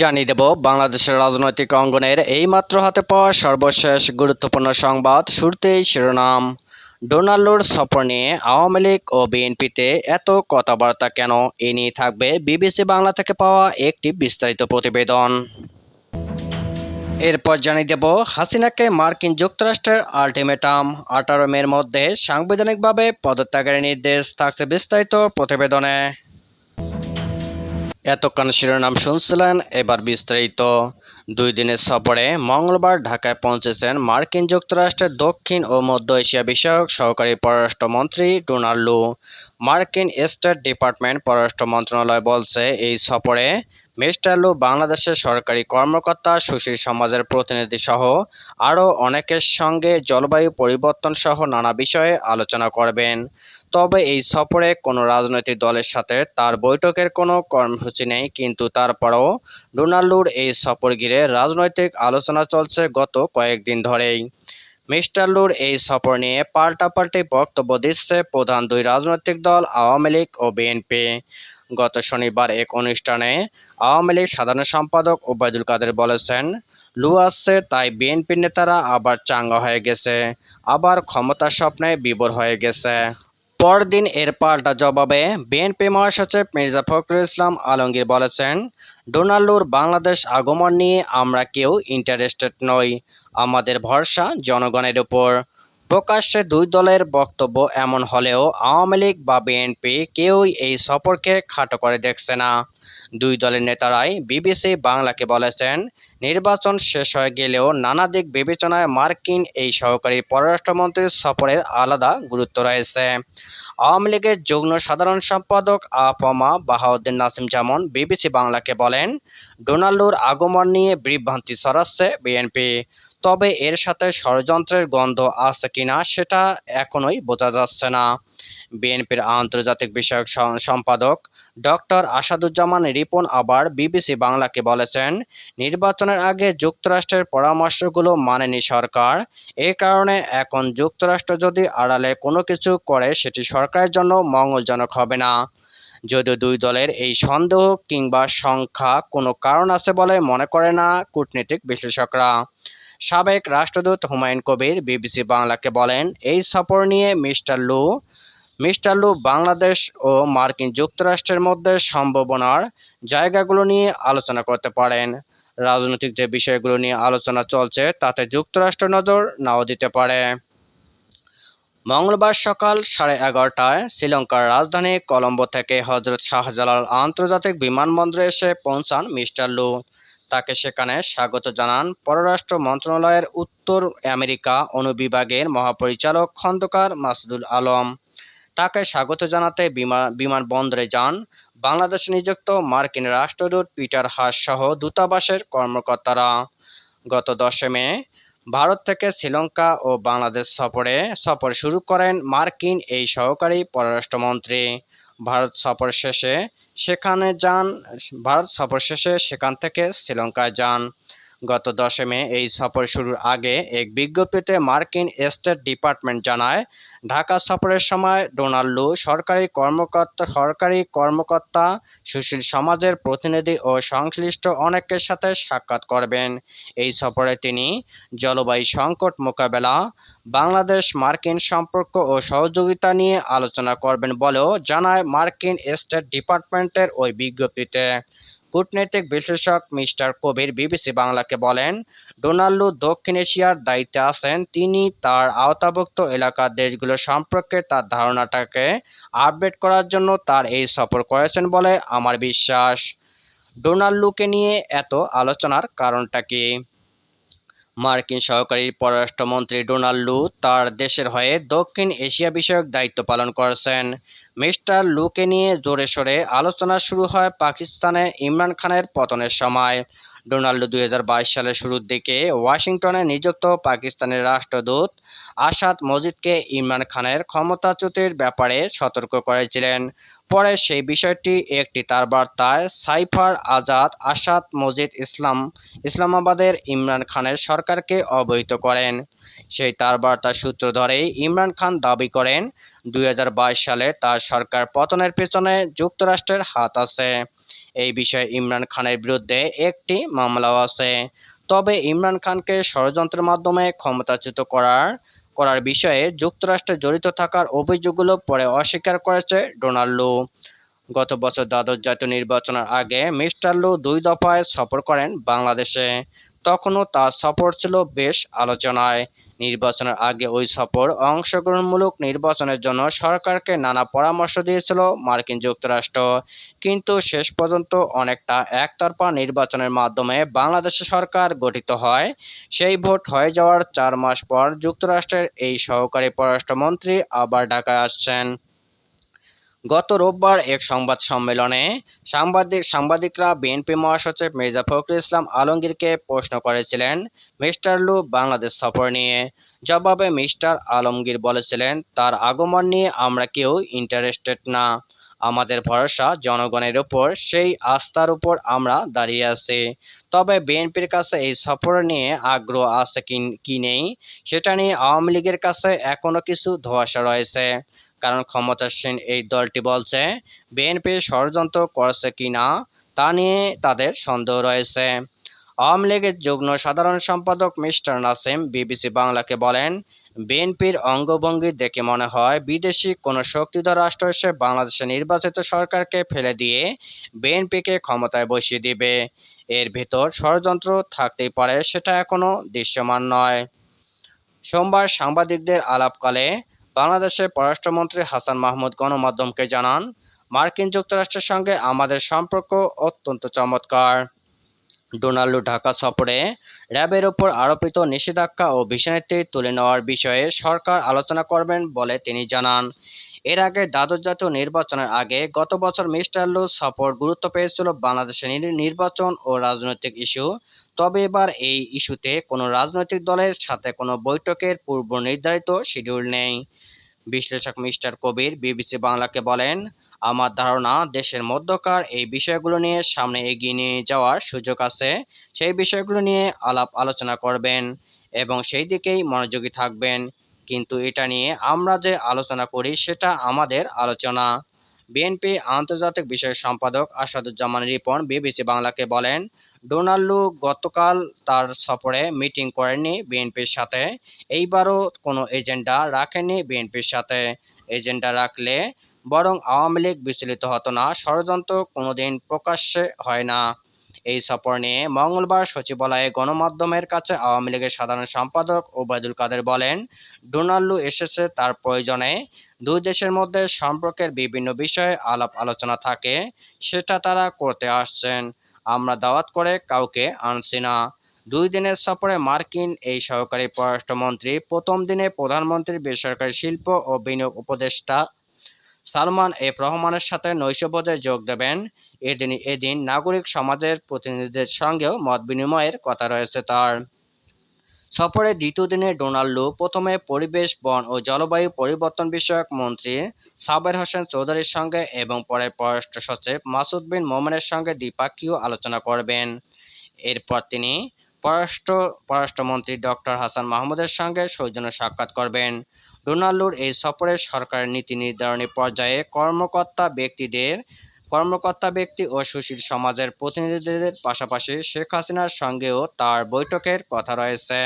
জানিয়ে দেব, বাংলাদেশের রাজনৈতিক অঙ্গনের এইমাত্র হাতে পাওয়া সর্বশেষ গুরুত্বপূর্ণ সংবাদ শুরুতেই শিরোনাম। ডোনাল্ডোর সফর নিয়ে আওয়ামী লীগ ও বিএনপিতে এত কথাবার্তা কেন? এ নিয়ে থাকবে বিবিসি বাংলা থেকে পাওয়া একটি বিস্তারিত প্রতিবেদন। এরপর জানিয়ে দেব, হাসিনাকে মার্কিন যুক্তরাষ্ট্রের আল্টিমেটাম। আঠারো মের মধ্যে সাংবিধানিকভাবে পদত্যাগের নির্দেশ থাকছে বিস্তারিত প্রতিবেদনে। এতক্ষণ শিরোনাম শুনছিলেন। এবার বিস্তারিত। দুই দিনের সফরে মঙ্গলবার ঢাকায় পৌঁছেছেন মার্কিন যুক্তরাষ্ট্রের দক্ষিণ ও মধ্য এশিয়া বিষয়ক সহকারী পররাষ্ট্রমন্ত্রী ডোনাল্ড মার্কিন স্টেট ডিপার্টমেন্ট পররাষ্ট্র মন্ত্রণালয় বলছে, এই সফরে মিস্টার লু বাংলাদেশের সরকারি কর্মকর্তা, সুশীল সমাজের প্রতিনিধি সহ আরও অনেকের সঙ্গে জলবায়ু পরিবর্তন সহ নানা বিষয়ে আলোচনা করবেন। তবে এই সফরে কোনো রাজনৈতিক দলের সাথে তার বৈঠকের কোনো কর্মসূচি নেই, কিন্তু তারপরও ডোনাল্ডুর এই সফর ঘিরে রাজনৈতিক আলোচনা চলছে গত কয়েকদিন ধরেই। মিস্টার লুর এই সফর নিয়ে পাল্টাপাল্টি বক্তব্য দিচ্ছে প্রধান দুই রাজনৈতিক দল, আওয়ামী লীগ ও বিএনপি। গত শনিবার এক অনুষ্ঠানে আওয়ামী লীগ সাধারণ সম্পাদক ওবায়দুল কাদের বলেছেন লু আসছে তাই বিএনপির নেতারা আবার চাঙ্গা হয়ে গেছে, আবার ক্ষমতার স্বপ্নে বিভোর হয়ে গেছে। পরদিন এর পাল্টা জবাবে বিএনপি মহাসচিব মির্জা ফখরুল ইসলাম আলমগীর বলেছেন, ডোনাল্ডোর বাংলাদেশ আগমন নিয়ে আমরা কেউ ইন্টারেস্টেড নই, আমাদের ভরসা জনগণের উপর। প্রকাশ্যে দুই দলের বক্তব্য এমন হলেও আওয়ামী লীগ বা বিএনপি কেউই এই সফরকে খাটো করে দেখছে না। দুই দলের নেতারাই বিবিসি বাংলাকে বলেছেন নির্বাচন শেষ হয়ে গেলেও নানা দিক বিবেচনায় মার্কিন এই সহকারী পররাষ্ট্রমন্ত্রীর সফরের আলাদা গুরুত্ব রয়েছে। আওয়ামী লীগের যুগ্ম সাধারণ সম্পাদক আফমা বাহাউদ্দিন নাসিম জামন বিবিসি বাংলাকে বলেন, ডোনাল্ডোর আগমন নিয়ে বিভ্রান্তি ছড়াচ্ছে বিএনপি। তবে এর সাথে ষড়যন্ত্রের গন্ধ আছে কিনা সেটা এখনোই বোঝা যাচ্ছে না। বিএনপির আন্তর্জাতিক বিষয়ক সম্পাদক ডক্টর আসাদুজ্জামান রিপন আবার বিবিসি বাংলাকে বলেছেন, নির্বাচনের আগে যুক্তরাষ্ট্রের পরামর্শগুলো মানেনি সরকার। এই কারণে এখন যুক্তরাষ্ট্র যদি আড়ালে কোনো কিছু করে, সেটি সরকারের জন্য মঙ্গলজনক হবে না। যদিও দুই দলের এই সন্দেহ কিংবা সংখ্যা কোনো কারণ আছে বলে মনে করে না কূটনীতিক বিশ্লেষকরা। সাবেক রাষ্ট্রদূত হুমায়ুন কবির বিবিসি বাংলাকে বলেন, এই সফর নিয়ে মিস্টার লু মিস্টার লু বাংলাদেশ ও মার্কিন যুক্তরাষ্ট্রের মধ্যে সম্ভাবনার জায়গাগুলো নিয়ে আলোচনা করতে পারেন। রাজনৈতিক যে বিষয়গুলো নিয়ে আলোচনা চলছে, তাতে যুক্তরাষ্ট্র নজর নাও দিতে পারে। মঙ্গলবার সকাল সাড়ে এগারোটায় শ্রীলঙ্কার রাজধানী কলম্বো থেকে হজরত শাহজালাল আন্তর্জাতিক বিমানবন্দরে এসে পৌঁছান মিস্টার লু। তাকে সেখানে স্বাগত জানান পররাষ্ট্র মন্ত্রণালয়ের উত্তর আমেরিকা অনুবিভাগের মহাপরিচালক খন্দকার মাসুদুল আলম। তাকে স্বাগত জানাতে বিমান বিমানবন্দরে যান বাংলাদেশে নিযুক্ত মার্কিন রাষ্ট্রদূত পিটার হাস সহ দূতাবাসের কর্মকর্তারা। গত দশে মে, ভারত থেকে শ্রীলঙ্কা ও বাংলাদেশ সফরে, সফর শুরু করেন মার্কিন এই সহকারী পররাষ্ট্রমন্ত্রী। ভারত সফর শেষে সেখানে যান, ভারত সফর শেষে সেখান থেকে শ্রীলঙ্কায় যান। গত দশে মে এই সফর শুরুর আগে এক বিজ্ঞপ্তিতে মার্কিন স্টেট ডিপার্টমেন্ট জানায়, ঢাকা সফরের সময় ডোনাল্ডো সরকারি কর্মকর্তা সরকারি কর্মকর্তা, সুশীল সমাজের প্রতিনিধি ও সংশ্লিষ্ট অনেকের সাথে সাক্ষাৎ করবেন। এই সফরে তিনি জলবায়ু সংকট মোকাবেলা, বাংলাদেশ মার্কিন সম্পর্ক ও সহযোগিতা নিয়ে আলোচনা করবেন বলেও জানায় মার্কিন স্টেট ডিপার্টমেন্টের ওই বিজ্ঞপ্তিতে। কূটনৈতিক বিশ্লেষক মিস্টার কবির বিবিসি বাংলাকে বলেন, ডোনাল্ডো দক্ষিণ এশিয়ার দায়িত্বে আছেন, তিনি তার আওতাভুক্ত এলাকার দেশগুলো সম্পর্কে তার ধারণাটাকে আপডেট করার জন্য তার এই সফর করেছেন বলে আমার বিশ্বাস। ডোনাল্ডোকে নিয়ে এত আলোচনার কারণটা কি? মার্কিন সহকারী পররাষ্ট্রমন্ত্রী ডোনাল্ড তার দেশের হয়ে দক্ষিণ এশিয়া বিষয়ক দায়িত্ব পালন করেছেন। মিস্টার লুকে নিয়ে জোরে সোরে আলোচনা শুরু হয় পাকিস্তানে ইমরান খানের পতনের সময়। ডোনাল্ড দুই হাজার বাইশ সালের শুরুর দিকে ওয়াশিংটনে নিযুক্ত পাকিস্তানের রাষ্ট্রদূত আসাদ মজিদকে ইমরান খানের ক্ষমতাচ্যুতির ব্যাপারে সতর্ক করেছিলেন। পরে সেই বিষয়টি একটি তার বার্তায় সাইফার আজাদ আসাদ মজিদ ইসলাম, ইসলামাবাদের ইমরান খানের সরকারকে অবহিত করেন। সেই তার বার্তার সূত্র ধরেই ইমরান খান দাবি করেন, দুই হাজার বাইশ সালে তার সরকার পতনের পেছনে যুক্তরাষ্ট্রের হাত আছে। এই বিষয়ে ইমরান খানের বিরুদ্ধে একটি মামলাও আছে। তবে ইমরান খানকে ষড়যন্ত্রের মাধ্যমে ক্ষমতাচ্যুত করার করার বিষয়ে যুক্তরাষ্ট্রে জড়িত থাকার অভিযোগগুলো পরে অস্বীকার করেছে ডোনাল্ড লু। গত বছর দ্বাদশ জাতীয় নির্বাচনের আগে মিস্টার লু দুই দফায় সফর করেন বাংলাদেশে। তখনও তার সফর ছিল বেশ আলোচনায়। নির্বাচনের আগে ওই সফর অংশগ্রহণমূলক নির্বাচনের জন্য সরকারকে নানা পরামর্শ দিয়েছিল মার্কিন যুক্তরাষ্ট্র। কিন্তু শেষ পর্যন্ত অনেকটা একতরফা নির্বাচনের মাধ্যমে বাংলাদেশ সরকার গঠিত হয়। সেই ভোট হয়ে যাওয়ার চার মাস পর যুক্তরাষ্ট্রের এই সহকারী পররাষ্ট্রমন্ত্রী আবার ঢাকায় আসছেন। গত রোববার এক সংবাদ সম্মেলনে সাংবাদিক সাংবাদিকরা বিএনপি মহাসচিব মির্জা ফখরুল ইসলাম আলমগীরকে প্রশ্ন করেছিলেন, মিস্টার লু, বাংলাদেশ সফর নিয়ে। জবাবে মিস্টার আলমগীর বলেছিলেন, তার আগমন নিয়ে আমরা কেউ ইন্টারেস্টেড না। আমাদের ভরসা জনগণের উপর, সেই আস্থার উপর আমরা দাঁড়িয়ে আছি। তবে বিএনপির কাছে এই সফর নিয়ে আগ্রহ আছে কি নেই, সেটা নিয়ে আওয়ামী লীগের কাছে এখনও কিছু ধোঁয়াশা রয়েছে। কারণ ক্ষমতাসীন এই দলটি বলছে, বিএনপি ষড়যন্ত্র করছে কি না, তা নিয়ে তাদের সন্দেহ রয়েছে। আওয়ামী লীগের যুগ্ম সাধারণ সম্পাদক মিস্টার নাসিম বিবিসি বাংলাকে বলেন, বিএনপির অঙ্গভঙ্গি দেখে মনে হয় বিদেশি কোনো শক্তিধর রাষ্ট্র এসে বাংলাদেশের নির্বাচিত সরকারকে ফেলে দিয়ে বিএনপিকে ক্ষমতায় বসিয়ে দিবে। এর ভেতর ষড়যন্ত্র থাকতেই পারে সেটা এখনও দৃশ্যমান নয়। সোমবার সাংবাদিকদের আলাপকালে বাংলাদেশের পররাষ্ট্রমন্ত্রী হাসান মাহমুদ গণমাধ্যমকে জানান, মার্কিন যুক্তরাষ্ট্রের সঙ্গে আমাদের সম্পর্ক অত্যন্ত চমৎকার। ডোনাল্ডো ঢাকা সফরে র্যাবের ওপর আরোপিত নিষেধাজ্ঞা ও বিষয়নীতি তুলে নেওয়ার বিষয়ে সরকার আলোচনা করবেন বলে তিনি জানান। এর আগে দ্বাদশ জাতীয় নির্বাচনের আগে গত বছর মিস্টার লু সফর গুরুত্ব পেয়েছিল বাংলাদেশের নির্বাচন ও রাজনৈতিক ইস্যু। তবে এবার এই ইস্যুতে কোনো রাজনৈতিক দলের সাথে কোনো বৈঠকের পূর্ব নির্ধারিত শিডিউল নেই। বিশ্লেষক মিস্টার কবির বিবিসি বাংলাকে বলেন, আমার ধারণা দেশের মধ্যকার এই বিষয়গুলো নিয়ে সামনে এগিয়ে নিয়ে যাওয়ার সুযোগ আছে। সেই বিষয়গুলো নিয়ে আলাপ আলোচনা করবেন এবং সেই দিকেই মনোযোগী থাকবেন। কিন্তু এটা নিয়ে আমরা যে আলোচনা করি সেটা আমাদের আলোচনা। বিএনপি আন্তর্জাতিক বিষয়ের সম্পাদক আসাদুজ্জামান রিপন বিবিসি বাংলাকে বলেন, ডোনাল্ডো গতকাল তার সফরে মিটিং করেননি বিএনপির সাথে। এইবারও কোনো এজেন্ডা রাখেননি বিএনপির সাথে। এজেন্ডা রাখলে বরং আওয়ামী লীগ বিচলিত হতো না, ষড়যন্ত্র কোনোদিন প্রকাশ্যে হয় না। এই সফর নিয়ে মঙ্গলবার সচিবালয়ে গণমাধ্যমের কাছে আওয়ামী লীগের সাধারণ সম্পাদক ওবায়দুল কাদের বলেন, ডোনাল্ডো এসেছে তার প্রয়োজনে দুই দেশের মধ্যে সম্পর্কের বিভিন্ন বিষয়ে আলাপ আলোচনা থাকে, সেটা তারা করতে আসছেন। আমরা দাওয়াত করে কাউকে আনছি না। দুই দিনের সফরে মার্কিন এই সহকারী পররাষ্ট্রমন্ত্রী, প্রথম দিনে প্রধানমন্ত্রীর বেসরকারি শিল্প ও বিনিয়োগ উপদেষ্টা সালমান এফ রহমানের সাথে নৈশভোজে যোগ দেবেন। এদিন এদিন নাগরিক সমাজের প্রতিনিধিদের সঙ্গেও মত বিনিময়ের কথা রয়েছে তার। সফরের দ্বিতীয় দিনে ডোনাল্ডো, প্রথমে পরিবেশ, বন ও জলবায়ু পরিবর্তন বিষয়ক মন্ত্রী সাবের হোসেন চৌধুরীর সঙ্গে এবং পরে পররাষ্ট্র সচিব মাসুদ বিন মোমেনের সঙ্গে দ্বিপাক্ষীয় আলোচনা করবেন। এরপর তিনি পররাষ্ট্র, পররাষ্ট্রমন্ত্রী ডক্টর হাসান মাহমুদের সঙ্গে সৌজন্য সাক্ষাৎ করবেন। ডোনাল্ডোর এই সফরে সরকারের নীতি নির্ধারণী পর্যায়ে কর্মকর্তা ব্যক্তিদের কর্মকর্তা ব্যক্তি ও সুশীল সমাজের প্রতিনিধিদের পাশাপাশি শেখ হাসিনার সঙ্গেও তার বৈঠকের কথা রয়েছে।